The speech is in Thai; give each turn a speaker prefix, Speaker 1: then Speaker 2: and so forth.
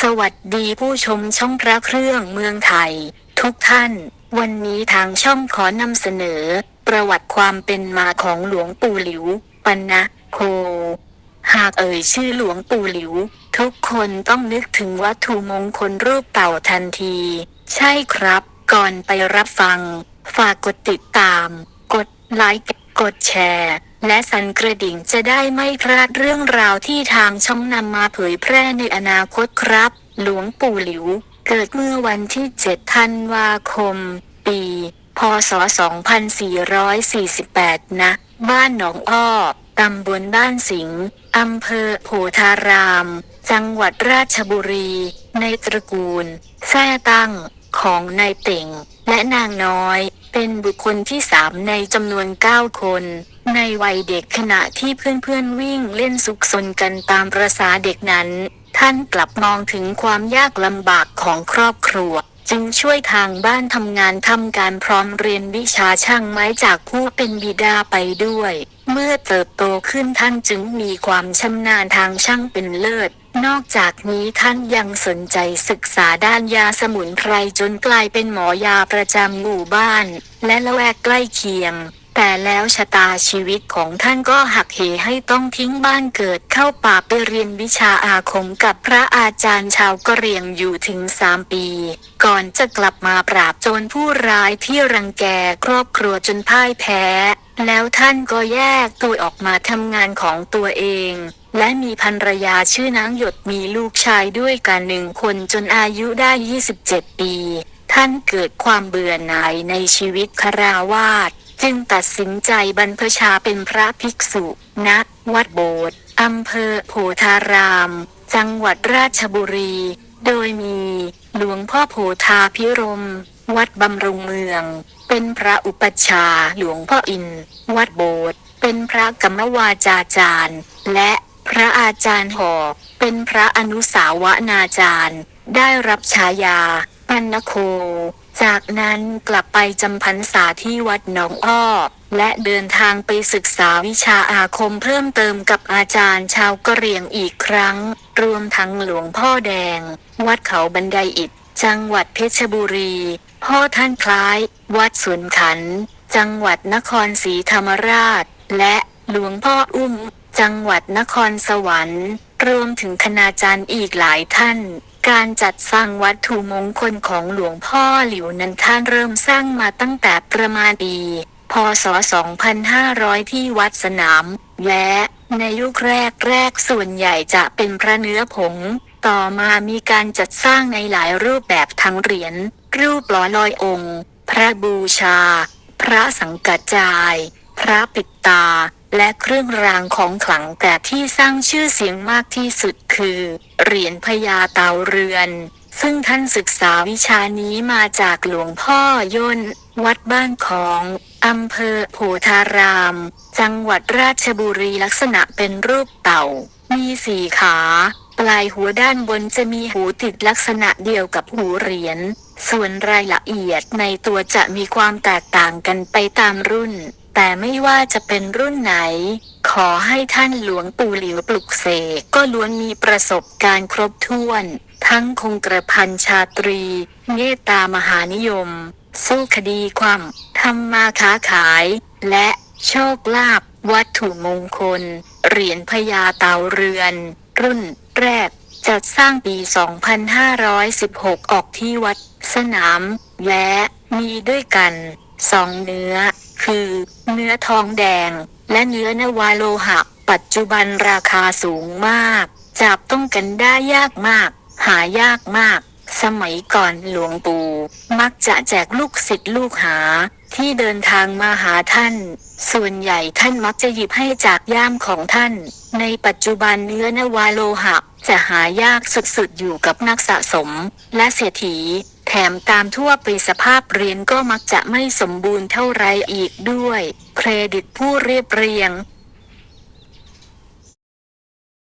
Speaker 1: สวัสดีผู้ชมช่องพระเครื่องเมืองไทย ทุกท่าน วันนี้ทางช่องขอนำเสนอ ประวัติความเป็นมาของหลวงปู่หลิว ปันนะโค หากเอ่ยชื่อหลวงปู่หลิว ทุกคนต้องนึกถึงวัตถุมงคลรูปเต่าทันที ใช่ครับ ก่อนไปรับฟัง ฝากกดติดตาม กดไลค์กดแชร์ และสันกระดิ่งจะได้ไม่พลาดเรื่องราวที่ทางช่องนำมาเผยแพร่ในอนาคตครับ หลวงปู่หลิว เกิดเมื่อวันที่ 7 ธันวาคม ปี พศ 2448 นะ บ้านหนองอ้อ ตำบลบ้านสิงห์อำเภอโพธาราม จังหวัดราชบุรี ในตระกูล แท่ตั้งของนายเต่ง และนางน้อย เป็นบุคคลที่สามในจำนวนเก้าคน ในวัยเด็กขณะที่เพื่อนๆวิ่งเล่นสุกซนกันตามประษาเด็กนั้น ท่านกลับมองถึงความยากลำบากของครอบครัว จึงช่วยทางบ้านทำงานทำการพร้อมเรียนวิชาช่างไม้จากผู้เป็นบิดาไปด้วย เมื่อเติบโตขึ้นท่านจึงมีความชำนาญทางช่างเป็นเลิศ นอกจากนี้ท่านยังสนใจศึกษาด้านยาสมุนไพรจนกลายเป็นหมอยาประจำหมู่บ้าน และละแวกใกล้เคียง แต่แล้วชะตาชีวิตของท่านก็หักเหให้ต้องทิ้งบ้านเกิดเข้าป่าไปเรียนวิชาอาคมกับพระอาจารย์ชาวกะเหรี่ยงอยู่ถึงสามปี ก่อนจะกลับมาปราบโจรผู้ร้ายที่รังแกครอบครัวจนพ่ายแพ้ แล้วท่านก็แยกตัวออกมาทำงานของตัวเอง และมีภรรยาชื่อนางหยดมีลูกชายด้วยกันหนึ่งคนจนอายุได้ 27 ปี ท่านเกิดความเบื่อหน่ายในชีวิตคาราวาสจึงตัดสินใจบรรพชาเป็นพระภิกษุณวัดโบสถ์อำเภอโพธาราม จังหวัดราชบุรี โดยมีหลวงพ่อโพธาพิรม วัดบำรุงเมือง เป็นพระอุปัชฌาย์หลวงพ่ออิน วัดโบสถ์เป็นพระกรรมวาจาจารย์ และ พระอาจารย์หอกเป็นพระอนุสาวนาจารย์ ได้รับฉายาปันนโค จากนั้นกลับไปจำพรรษาที่วัดหนองอ้อ และเดินทางไปศึกษาวิชาอาคมเพิ่มเติมกับอาจารย์ชาวกะเหรี่ยงอีกครั้ง รวมทั้งหลวงพ่อแดง วัดเขาบันไดอิฐจังหวัดเพชรบุรี พ่อท่านคล้าย วัดสวนขัน จังหวัดนครศรีธรรมราช และหลวงพ่ออุ้ม จังหวัดนครสวรรค์ รวมถึงคณาจารย์อีกหลายท่าน การจัดสร้างวัตถุมงคลของหลวงพ่อหลิวนั้นท่านเริ่มสร้างมาตั้งแต่ประมาณปีพศ 2500 ที่วัดสนามและในยุคแรกแรกส่วนใหญ่จะเป็นพระเนื้อผง ต่อมามีการจัดสร้างในหลายรูปแบบทั้งเหรียญ รูปหล่อลอยองค์ พระบูชา พระสังกัจจาย พระปิดตา และเครื่องรางของขลังแต่ที่สร้างชื่อเสียงมากที่สุดคือ เหรียญพญาเต่าเรือน ซึ่งท่านศึกษาวิชานี้มาจากหลวงพ่อย่น วัดบ้านของอำเภอโพธาราม จังหวัดราชบุรีลักษณะเป็นรูปเต่า มีสี่ขา ปลายหัวด้านบนจะมีหูติดลักษณะเดียวกับหูเหรียญ ส่วนรายละเอียดในตัวจะมีความแตกต่างกันไปตามรุ่น แต่ไม่ว่าจะเป็นรุ่นไหน ขอให้ท่านหลวงปู่หลิวปลุกเสกก็ล้วนมีประสบการณ์ครบถ้วน ทั้งคงกระพันชาตรี เมตตามหานิยม สู้คดีความทำมาค้าขาย และโชคลาภวัตถุมงคล เหรียญพญาเต่าเรือน รุ่นแรกจัดสร้างปี 2516 ออกที่วัดสนาม และมีด้วยกันสองเนื้อ นื้อทองแดง และเนื้อนวาโลหะ ปัจจุบันราคาสูงมาก จับต้องกันได้ยากมาก หายากมาก สมัยก่อนหลวงปู่ มักจะแจกลูกศิษย์ลูกหา ที่เดินทางมาหาท่าน ส่วนใหญ่ท่านมักจะหยิบให้จากย่ามของท่าน ในปัจจุบันเนื้อนวาโลหะ จะหายากสุดๆอยู่กับนักสะสม และเศรษฐี มตามทั่วไปสภาพเรียนก็มักจะไม่สมบูรณ์เท่าไรอีกด้วย เครดิตผู้เรียบเรียง